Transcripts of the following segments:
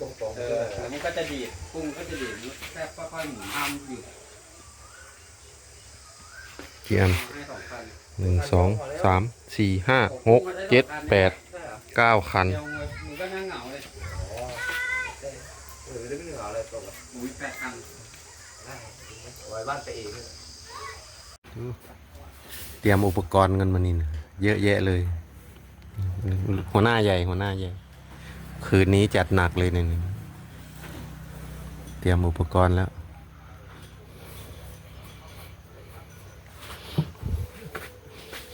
ตรงๆเอใช่อไหมแล้วมันก็จะดีดกุ้งก็จะดีดแค่ค่อยๆหมุนทำอยู่กี่อันให้สองคันหนึ่งสองสามสี่ห้าหกเจ็ดแปดใช่เหรอเก้าคันเดี๋ยวมึงก็นั่งเหงาเลยอ๋อเออไม่เหงาอะไรตรงอะอุ้ยแปดคันได้ไว้บ้านไปเองเตรียมอุปกรณ์กันมานี่นะเยอะแยะเลย หัวหน้าใหญ่หัวหน้าใหญ่ คืนนี้จัดหนักเลยเนี่ยเตรียมอุปกรณ์แล้ว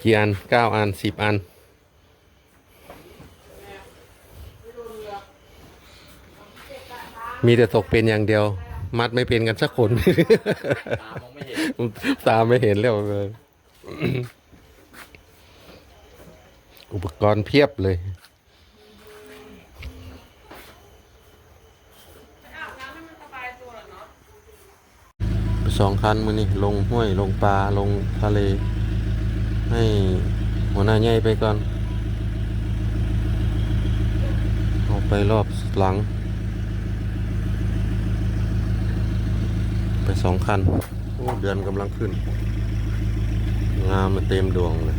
กี่อันเก้าอันสิบอัน มีแต่ตกเป็นอย่างเดียว มัดไม่เป็นกันสักคน ตามองไม่เห็นตามไม่เห็นแล้วเลยอุปกรณ์เพียบเลย ไปส องคันมือนี่ลงห้วยลงปลาลงทะเล ให้หัวหน้าใหญ่ไปก่อนเอาไปรอบหลัง ไปสองคันโอ้เดือนกำลังขึ้น งามมาเต็มดวงเลย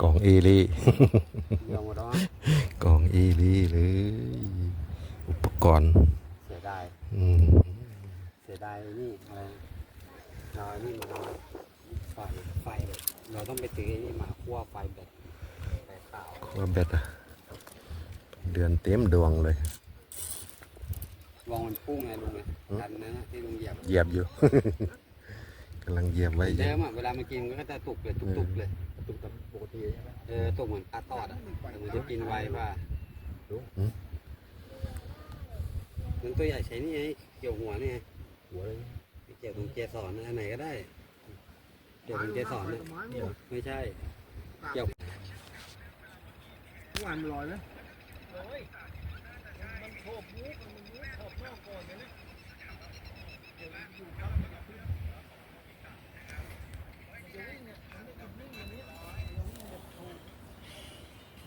กล่ องเอลี่ ลองมาด้องกล่องเอลี่เลย อุปกรณ์ เสียดาย อืมเสียดายนี่อะไรเรานี่มาไฟไฟแบบเราต้องไปซื้อไอ้นี่มาคั่วไฟแบบไฟขาวว่าแบตอะเดือนเต็มดวงเลยลองมันพุ่งไงลุงไงกันนั้นนะที่ลุงเหยียบเหยียบอยู่ กำลังเหยียบไว้อยู่เดิมอะเวลามันกินมันก็จะตุกเลยตุกๆเลย ตุกตามปกติใช่ไหมเออตุกเหมือนปลาตอดอะแต่มันจะกินไวป่ะมันตัวใหญ่ใช้นี่ไงเกี่ยวหัวนี่ไงหัวเลยเกี่ยวตรงเกสรนะอันไหนก็ได้เกี่ยวตรงเกสรนะไม่ใช่ เกี่ยววันลอยไหมมัน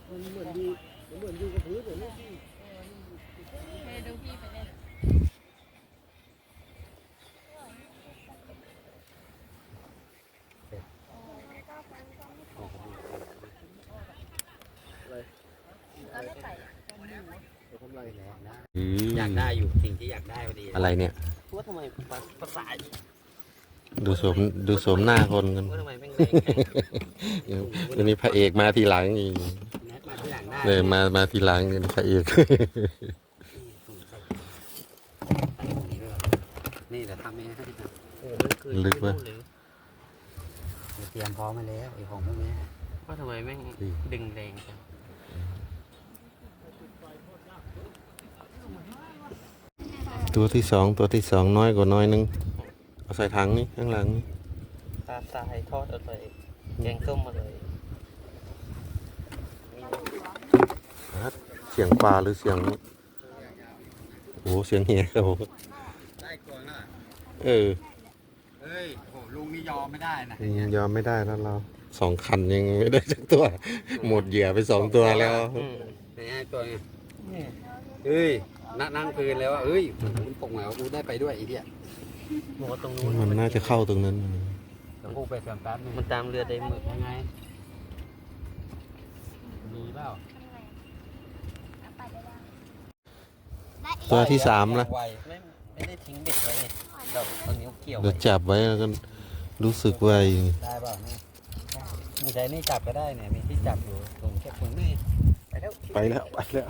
เหมือนอยู่มันเหมือนอยู่กับพื้นเลยเนี่ยเมดูพี่ไปเลยทำไรอืมอยากได้อยู่สิ่งที่อยากได้พอดีอะไรเนี่ย ว่าทำไมภาษาดูสวมดูสวมหน้าคนกันว่าทำไมแม่งแรงแข็งวันนี้พระเอกมาทีหลังอีก แนทมาที่หลังได้เลยมามาทีหลังนี่พระเอก นี่เดี๋ยวทำเองให้ครับโอ้ไม่เคยลึกวะเตรียมพร้อมมาแล้วไอ้ของพวกนี้ว่าทำไมแม่งดึงแรงจังตัวที่สองตัวที่สองน้อยกว่าน้อยนึงเอาใส่ถังนี่ข้างหลังนี่ตาทรายทอดอะไรแกงส้มมาเลย ฮัดเสียงปลาหรือเสียง โอ้เสียงเฮียครับผมได้กวงน่ะเออ เฮ้ยโหลุงนี่ยอมไม่ได้นะยังยอมไม่ได้แล้วเราสองคันยังไม่ได้สักตัว หมดเหยื่อไปสองตัวแล้วอืมไหนไอ้ตัวไงเฮ้ยนั่งนั่งพื้นแล้วว่าเอ้ยมันปกเหงากูได้ไปด้วยไอ้เหี้ยบอกว่าตรงนู้นมันน่าจะเข้าตรงนั้นเดี๋ยวกูไปก่อนแป๊บนึงมันตามเรือได้หมึกยังไงมีเปล่า ตัวที่สามละไวไม่ไม่ได้ทิ้งเบ็ดไว้ไงเราเอานิ้วเกี่ยวเราไว้จับไว้แล้วก็รู้สึกว่าได้เปล่าเนี่ยมีใจนี่จับก็ได้เนี่ยมีที่จับอยู่ตรงแค่คนนี่ไปแล้วไปแล้วไปแล้ว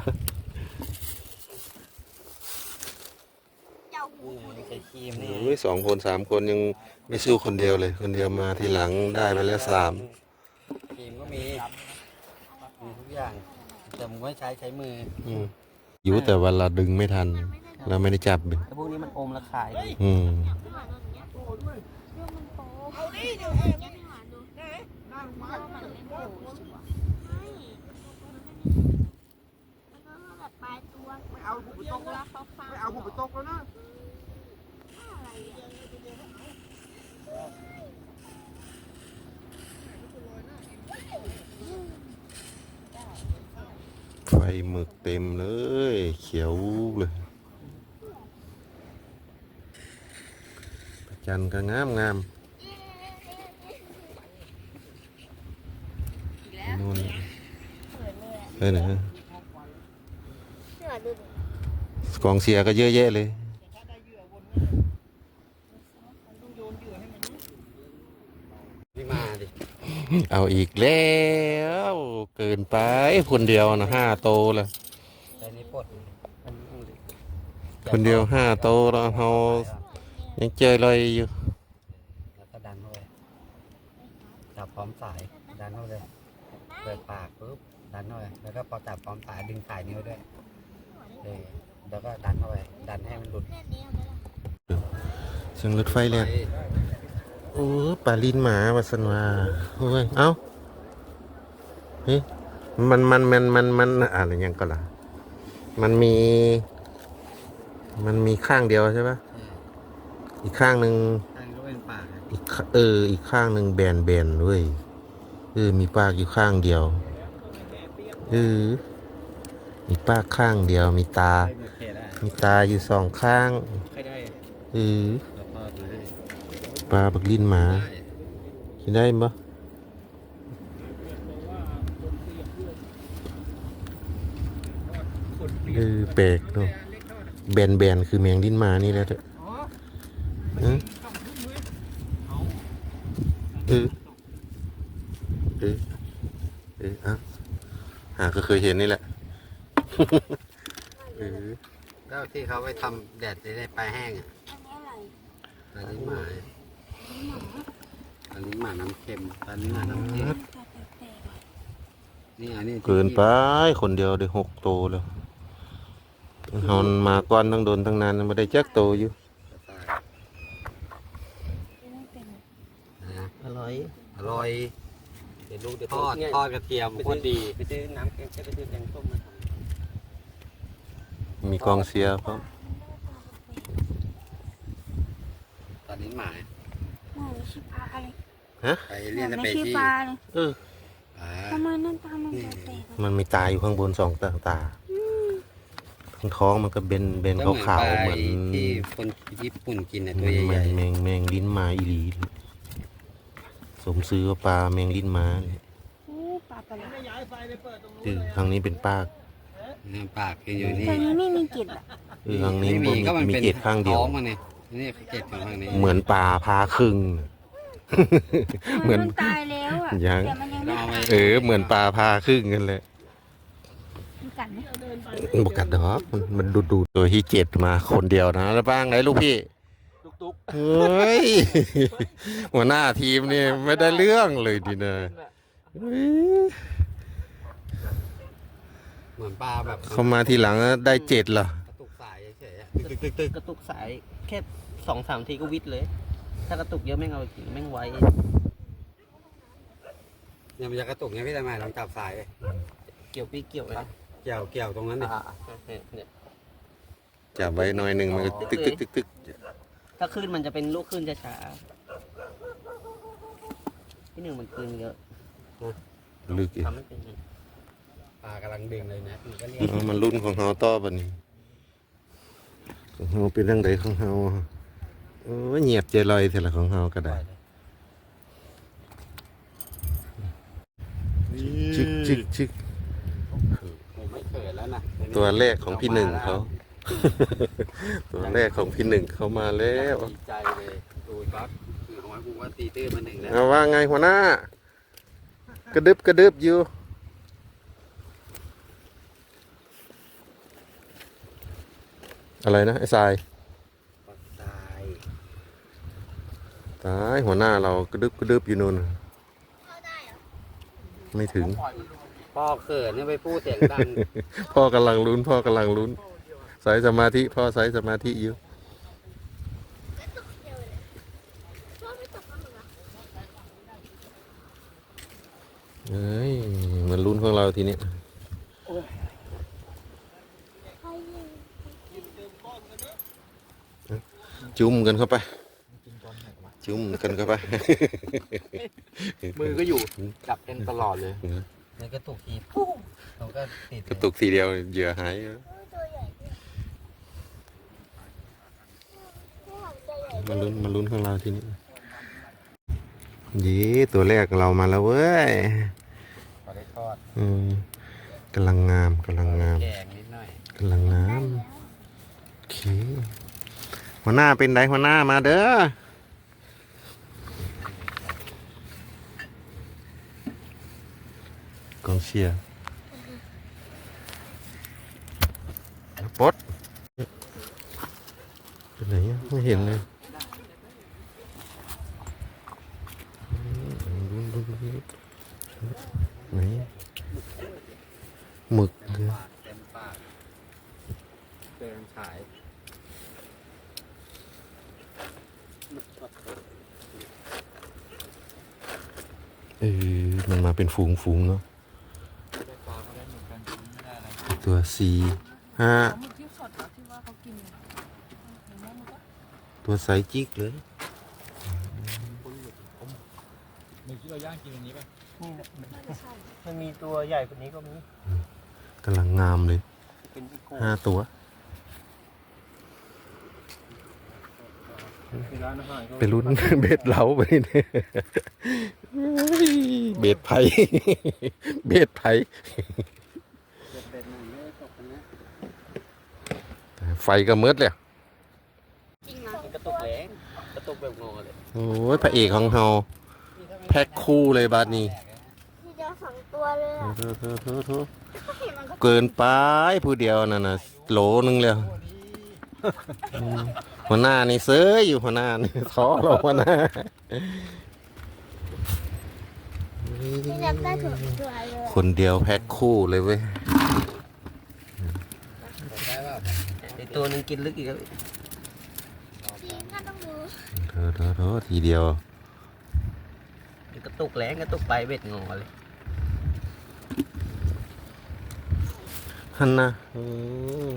เจ้าหูนี่ใช้ครีมนี่โอ้ยสองคนสามคนยังไม่สู้คนเดียวเลย คนเดียวมาทีหลังได้ไปแล้วสามครีมก็มีมีทุกอย่างแต่มึงไม่ใช้ใช้มืออืม อยู่แต่เวลาดึงไม่ทัน เราไม่ได้จับดึงแต่พวกนี้มันอมและขายดิอืมหาตัวเนี้ยเรื่องมันโตเอาดิเดี๋ยวเอาเนี่ยหาดูนั่งมามันเล่นโผล่ชัวร์ไม่แล้วก็แบบปลายตัวไม่เอาผมไปตกแล้วไม่เอาผมไปตกแล้วนะอะไรอะ หมึกเต็มเลย เขียวเลยพระจันทร์ก็งามงามนู่นเฮ้ยนะเสือดูดิกองเชียร์ก็เยอะแยะเลยนี่มาดิเอาอีกแล้ว เกินไปคนเดียวนะห้าโตแล้วแต่นี่ปลดอันนี้เอาดิคนเดียวห้าโตแล้วเรายังเจอเลยอยู่ แล้วก็ดันเข้าไปจับพร้อมสาย ดันเข้าไปเลยเปิดปากปุ๊บ ดันเข้าไปแล้วก็พอจับพร้อมสายดึงสายนิ้วด้วยเออแล้วก็ดันเข้าไป ดันให้มันหลุดแม่นี้เอาไหมล่ะเสียงรถไฟเลยโอ้ปลาลินหมาวัสนวาโอ้ย เอ้าเฮ้ย มันมันมันมันมันอะไรยังก็ล่ะ มันมี มันมีข้างเดียวใช่ปะอีกข้างหนึ่งทางก็เป็นปากอะอีกขเออ อีกข้างหนึ่งแบนแบนด้วยเออมีปากอยู่ข้างเดียวเออมีปากข้างเดียว มีตาไม่โอเคได้มีตาอยู่สองข้างใครได้เออแล้วก็มาให้ปลาบักลิ้นหมาได้กินได้ปะ เออแปลกเนาะแบนแบนๆคือแมงลิ้นหมานี่แหละเถอะเออเออเออเอออะหาก็เคยเห็นนี่แหละเออแล้วที่เขาไปทำแดดจะได้ปลาแห้งอะอันนี้อะไรปลาลิ้นหมาปลาลิ้นหมาน้ำเค็มปลาลิ้นหมาน้ำเค็มปลาแปลกๆอะนี่อันนี้ที่เกินไปคนเดียวได้หกโตแล้ว เฮามาก่อนทั้งโดนทั้งนานไม่ได้จักโตอยู่ไม่เป็นนะอร่อย อร่อยเดี๋ยวลูกเดี๋ยวทอดเนี่ยทอดกระเทียมไปโคซื้อตรดีไปซื้อน้ำแกงไปซื้อแกงส้มมาทมีกองเชียร์พร้อมปลาลิ้นหมาหมูชิปลาอะไรไปเรียนสไม่เปใช่ซี่ปลาเลยเออปลาทำไมหน้าตามันแปลกๆอะมันมีตาอยู่ข้างบนสองตาตาข้าง ท้องมันก็เป็นเบนก็ขาวๆปเหลมือนที่คนญี่ปุ่นกินน่ะแมตัวงใหญ่แมงแมงลิ้นมาอีหลีสมซื้อว่าปลาแมงลิ้นมาเนี่ยโอ้ปลาปลาไหลคือทางนี้เป็นปากๆน้ำปากกินอยู่นี่แต่นี้ไม่มีกลิ่นอะเออทางนี้ไม่บ่มีมีก็มันมีเป็นเกล็ดข้างเดียวท้องมันเนี่ยนี่เกล็ดของทางนี้เหมือนปลาพาครึ่งเหมือนมันตายแล้วอะยังแต่มันยังไม่เอาไว้เออเหมือนปลาพาครึ่งกันเลย มีกัดไหมบกัดดอกมันมันดูดูตัวที่เจ็ดมาคนเดียวนะ แล้วบ้างไหนลูกพี่ตุ๊กเฮ้ย หัวหน้าทีมนี่ไม่ได้เรื่องเลยดีนะเฮ้ยเหมือนปลาแบบเข้ามาทีหลังได้เจ็ดเหรอ กระตุกสายเฉยๆอะตึกตึกตึกกระตุกสายแค่สองสามทีก็วิทย์เลย ถ้ากระตุกเยอะแม่งเอาไปกินแม่งไวเนี่ยมันจะกระตุกเนี่ยพี่ทำไมลองจับสายเลยเกี่ยวปีเกี่ยวเลยนะเกี่ยวเกี่ยวตรงนั้นดิอ่าเนี่ยเนี่ยจับไว้หน่อยหนึ่งมันก็ตึกตึกตึกตึกถ้าขึ้นมันจะเป็นลูกขึ้นช้าๆที่หนึ่งมันคืนเยอะลึกอีกทำไม่เป็นปลากำลังดึงเลยนะมันก็เรียกเอามันรุ่นของเฮาต่อบัดนี้ของเฮาเป็นเรื่องใดของเฮาโอ้ยเงียบใจลอยเท่าละของเฮาก็ได้ชึกชึกชึก ผมไม่เขินแล้วนะ ตัวแรกของพี่หนึ่งเขา ตัวแรกของพี่หนึ่งเขามาแล้วดีใจเลยดูก๊อฟคือของกูว่าตีตื้อมาหนึ่งแล้วเอาว่าไงหัวหน้า กระดึบกระดึบอยู่อะไรนะไอ้ทรายตายตายหัวหน้าเรากระดึบกระดึบอยู่นู่น เข้าได้เหรอไม่ถึง พ่อเขินเนี่ยไปพูดเสียงดังพ่อกำลังลุ้น พ่อกำลังลุ้นสายสมาธิ พ่อสายสมาธิอยู่ไม่ตกเดียวเลยชอบไม่ตกข้างหนึ่งอะเอ้ยมันลุ้นของเราทีนี้ใครยิงจุ่มกันเข้าไป จุ่มกันเข้าไป มือก็อยู่จับเอ็นตลอดเลย มันกระตุกทีปุ๊บเราก็ติดกระตุกทีเดียวเหยื่อหายตัวใหญ่ด้วยไม่หอมตัวใหญ่มาลุ้นมาลุ้นข้างเราทีนี้ยีตัวแรกเรามาแล้วเว้ยพอได้ทอดอืมกำลังงามกำลังงามแกงนิดหน่อยกำลังงามโอเคหัวหน้าเป็นไดหัวหน้ามาเด้อ กองเชียร์ปดเป็นไหนอะไม่เห็นเลยไหนหมึกเลยปากเต็มปากเกินฉายเออมันมาเป็นฝูงฝูงๆเนาะ สี่ห้าหมึกที่สดเหรอที่ว่าเขากินเนี่ยเห็นไหมมันก็ตัวไซส์จิกเลยมึงที่เราย่างกินวันนี้ป่ะนี่น่าจะใช่มันมีตัวใหญ่กว่านี้ก็มีกำลังงามเลยเป็นอีโก้ห้าตัวที่ร้านอาหารเขาไปลุ้นเบ็ดเหลาไปเนี่ยเบ็ดไผ่เบ็ดไผ่ เป็นหนึ่งไม่ตกนะ ไฟก็มืดเลยจริงนะมันกระตุกแรงกระตุกแบบงอเลย โอ้ยพระเอกของเฮาแพ็คคู่เลยบาดนี้ที่เดียวสองตัวเลยอะโถ่โถ่โถ่โถ่เห็นมันก็เกินไปผู้เดียวนั่นน่ะโหลนึงแล้วอืมหัวหน้านี่เซยอยู่หัวหน้านี่ท้อเราหัวหน้า ที่เดียวได้ถึงตัวเลยคนเดียวแพ็คคู่เลยเว้ย ได้ป่ะ ไอ ตัวหนึงกินลึกอีกแล้วจริงก็ต้องดูเธอเธอเธอทีเดียวมันกระตุกแรงกระตุกไปเบ็ดงอเลยฮันนะอืม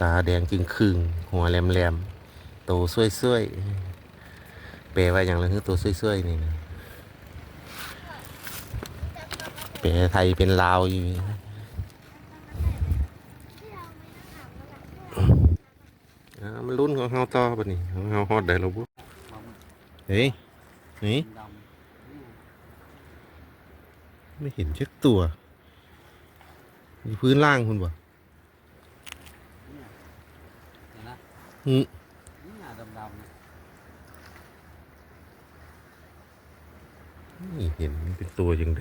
ตาแดงจึงครึ่งหัวแหลมแหลมๆโตซ้วยซ้วยๆแปลว่าอย่างไรคือโตซ้วยซ้วยๆนี่นะแปลไทยเป็นลาวอยู่ ที่เราไม่ต้องถา มมันอะอ่ามันรุ่นของเฮาต่อปะนี่ของเฮาฮอดได้แล้วบุเฮ้ยนี่ดไม่เห็นเช็คตัวอยู่พื้นล่างคุณบ่ำเห็นนะอืมนี่หนาดำๆเนี่ยนี่เห็นมันเป็นตัวยังไง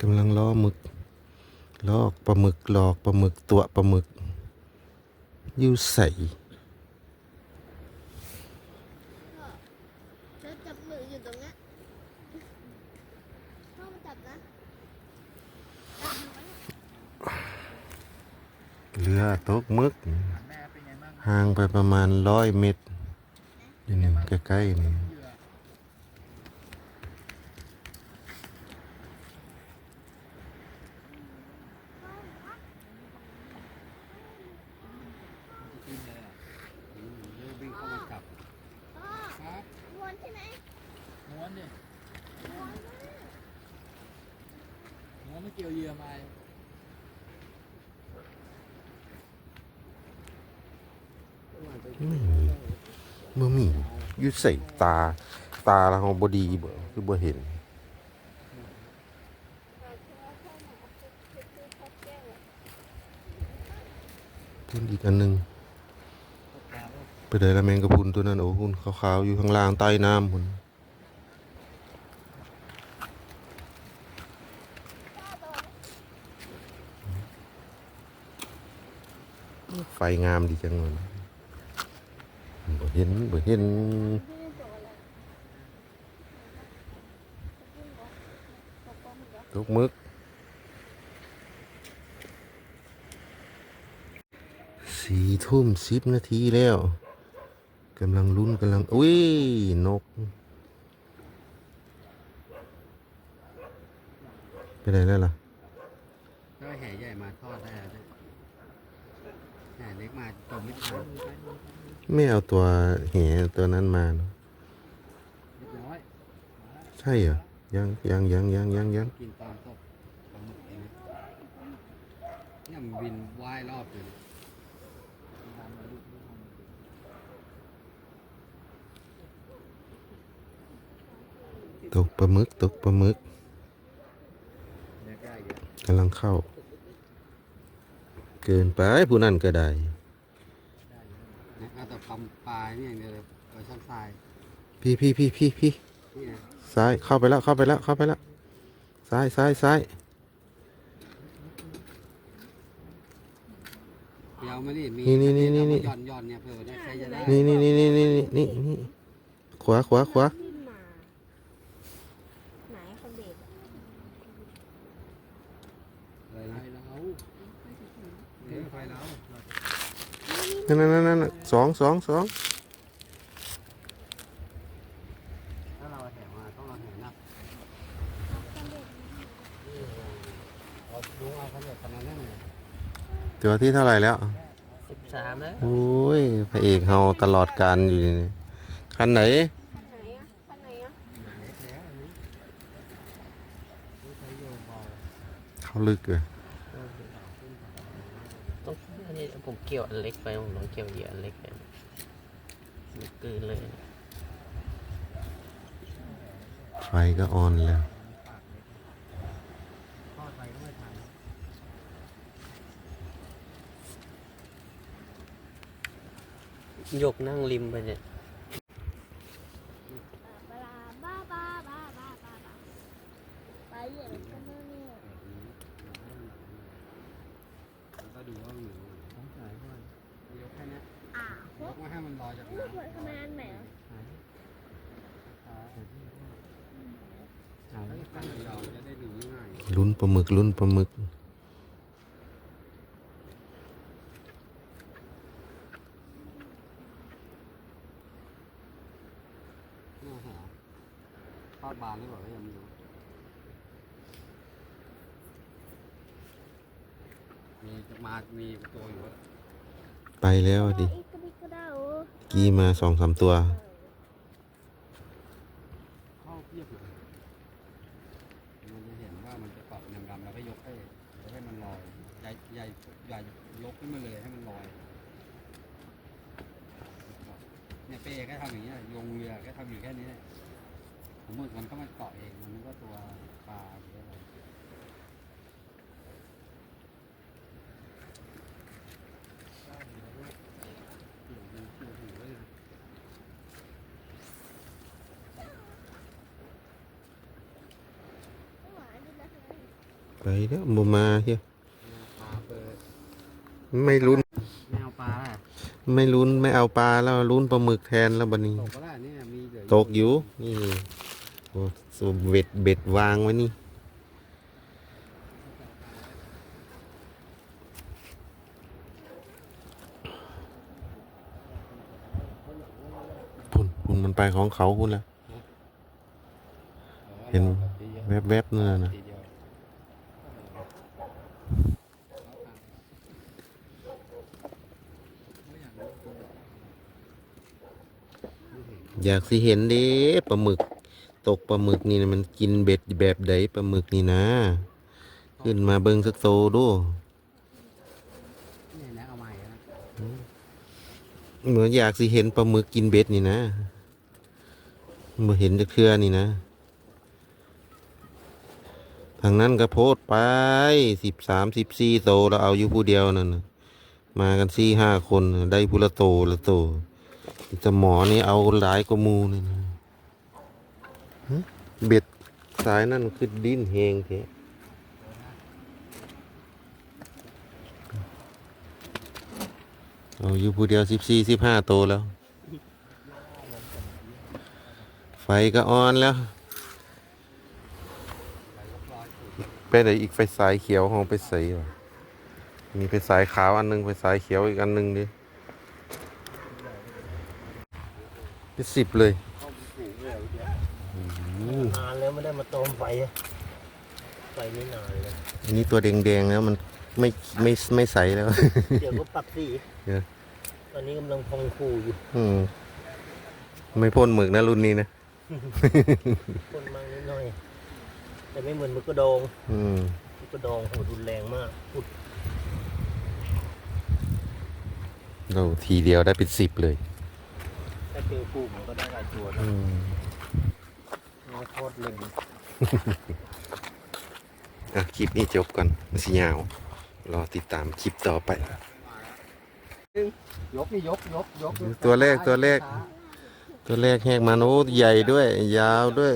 กำลังล้อหมึก ลอกปลาหมึกหลอกปลาหมึกตัวปลาหมึกอยู่ใส่แล้วจับมืออยู่ตรงเนี้ยพ่อมาจับนะเรือตกหมึกแม่เป็นไงบ้างห่างไปประมาณร้อยเมตรอยู่นี่ใกล้ๆนี่กินเลยอะอืมเดี๋ยววิ่งเข้ามาจับ พ่อ ครับ ม้วนใช่ไหม ม้วนดิม้วนไม่เกี่ยวเหยื่อมาไม่มีบ่มีอยู่ใส่ตา ตาเราบดีบ่คือบ่เห็นพุ่นอีกอันหนึ่งไปได้ละแมงกะพุนตัวนั้นโอ้หุ่นขาวๆอยู่ข้างล่างใต้น้ำพุ่น ไฟงามดีจังเลยบ่เห็นบ่เห็นตกมึก สี่ทุ่มสิบนาทีแล้วกำลังลุ้นกำลัง อุ้ย นก ไปไหนแล้วล่ะ ก็แห่ใหญ่มาทอดได้แล้วเนี่ยแห่เล็ก มาจมไม่ทันไม่เอาตัวแหตัวนั้นมาเนอะเรียบร้อยใช่เหรอ ยังยังยังยังยังยังกินตามตกปลาหมึกเองนะเนี่ยมันบินว่ายรอบอยู่ตกปลาหมึกตกปลาหมึกเนี่ยใกล้เยอะกำลังเข้า เกินไปผู้นั่นก็ได้ ก็ต้องปปลายนี่อย่างเดียวเลยเอาช่างทรายพี่พี่พี่พี่พี่สซ้ายเข้าไปแล้วเข้าไปแล้วเข้าไปแล้วซ้ายซ้ายซ้ายเดี๋ยวมาดิมีนี่นี่นี่นี่นี่หย่อนหย่อนเนี่ยเผื่อได้ใครจะได้นี่นี่นี่นี่นี่นี่นี่ขวาขวาขวา นั่นนั่นนั่นสองสองสองเตัวที่เท่าไหร่แล้วสิบสามแล้วโอ้ยพระเอกเฮาตลอดการอยู่คันไหนเขาลึกเลย นนี้ผมเกี่ยวอันเล็กไปผมต้องเกี่ยวเหยื่ออันเล็กไปมันกลืนเลยไฟก็ออนแล้วทอดไปก็ไม่ทันยกนั่งริมไปเนี่ย ปลาบ้าบ้าบ้าบ้าบ้าบ้าไปเหยียบกันเลยเนี่ย แล้วก็ดูว่ามันอยู่ตรงไหนก่อนยกแค่เนี้ย อะ ยกมาให้มันลอยจาก พูด น้ำ ทำไมอันไหนอะ ตั้งตั้งยาวจะได้ดูง่าย ลุ้นปลาหมึกลุ้นปลาหมึกน่าหาทอดบานหรือเปล่าก็ยังไม่รู้มีจะมา มีตัวอยู่ว่า ไปแล้วดิอีกกระดิกกระเดากี้มาสองสามตัว เข้าเพียบเลยมันจะเห็นว่ามันจะเกาะดำๆแล้วก็ยกให้ยกให้มันลอยใหญ่ใหญ่ใหญ่ยกขึ้นมาเลยให้มันลอย เนี่ยเป้ก็ทำอย่างเงี้ยโยงเรือก็ทำอยู่แค่นี้แหละผมมึกมันก็มาเกาะเองมันนึกว่าตัวปลาหรืออะไรเกี่ยวหูไว้เลยหวานดีนะไปแล้วบ่มาเฮียปลาเปิดไม่ลุ้น ไม่เอาปลาล่ะ ไม่ลุ้นไม่เอาปลาแล้วลุ้นปลาหมึกแทนแล้วบัดนี้ ตกก็ล่ะเนี่ยมีเหลือตกอยู่นี่โอ้สูบเบ็ดเบ็ดวางไว้นี่ พุ่นพุ่นมันไปของเขาพุ่นแล้วเห็น แวบๆนั่นน่ะนะ ทีเดียว อยากสิเห็นเด้ปลาหมึก ตกปลาหมึกนี่นะมันกินเบ็ดแบบใดปลาหมึกนี่นะ ขึ้นมาเบิ่งสักโตดูเหม่นะเหมือนอยากสิเห็นปลาหมึกกินเบ็ดนี่นะมาเห็นจะเครือนี่นะ ทางนั้นก็โพดไปสิบสามสิบสี่โตเราเอาอยู่ผู้เดียวนั่นนะมากันสี่ห้าคนได้ผู้ละโตละโต แต่หมอนี่เอาหลายกว่ามูนี่นะเบ็ดสายนั่นคือดิ้นเฮงเทะเอาอยู่ผู้เดียวสิบสี่สิบห้าโตแล้ว ไฟก็ออนแล้ว ไปไหนอีกไฟสายเขียวของไปใส่มีไฟสายขาวอันหนึงไฟสายเขียวอีกอันหนึงดิ เป็นสิบเลยอืมนานแล้วไม่ได้มาต้มไฟอะไฟไม่นานเลยอันนี้ตัวแดงๆแล้วมันไม่ไม่ไม่ใสแล้ว เดี๋ยวก็ปรับสีเดี๋ยวตอนนี้กำลังพองฟูอยู่อืมไม่พ่นหมึกนะรุ่นนี้นะคนบางนิดแต่ไม่เหมือนมือกระดองอืมมือกระดองโหรุนแรงมากอุดเราทีเดียวได้เป็นสิบเลย ถ้าเจอปูมันก็ได้หลายตัวนะอืมไม่โคตรเล็งอะคลิปนี้จบก่อนมันสิยาว รอติดตามคลิปต่อไป ยกนี่ยกยกยกตัวแรกตัวแรกตัวแรกแหกมันโอ้ใหญ่ด้วย ยาวด้วย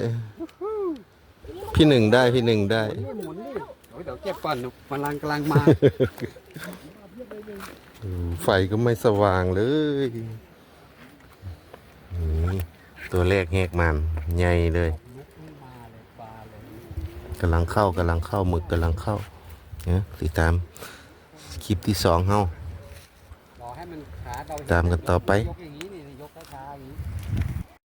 พี่หนึ่งได้พี่หนึ่งได้ หมุนนี่โอ้ยเดี๋ยวเก็บก่อนพลังกำลังมาอืมไฟก็ไม่สว่างเลยอืม ตัวแรกแหกมันใหญ่เลยกำลังเข้ากำลังเข้าหมึกกำลังเข้าเนี่ยติดตามคลิปที่สองเฮารอให้มันขาเราเห็ตามกันต่อไป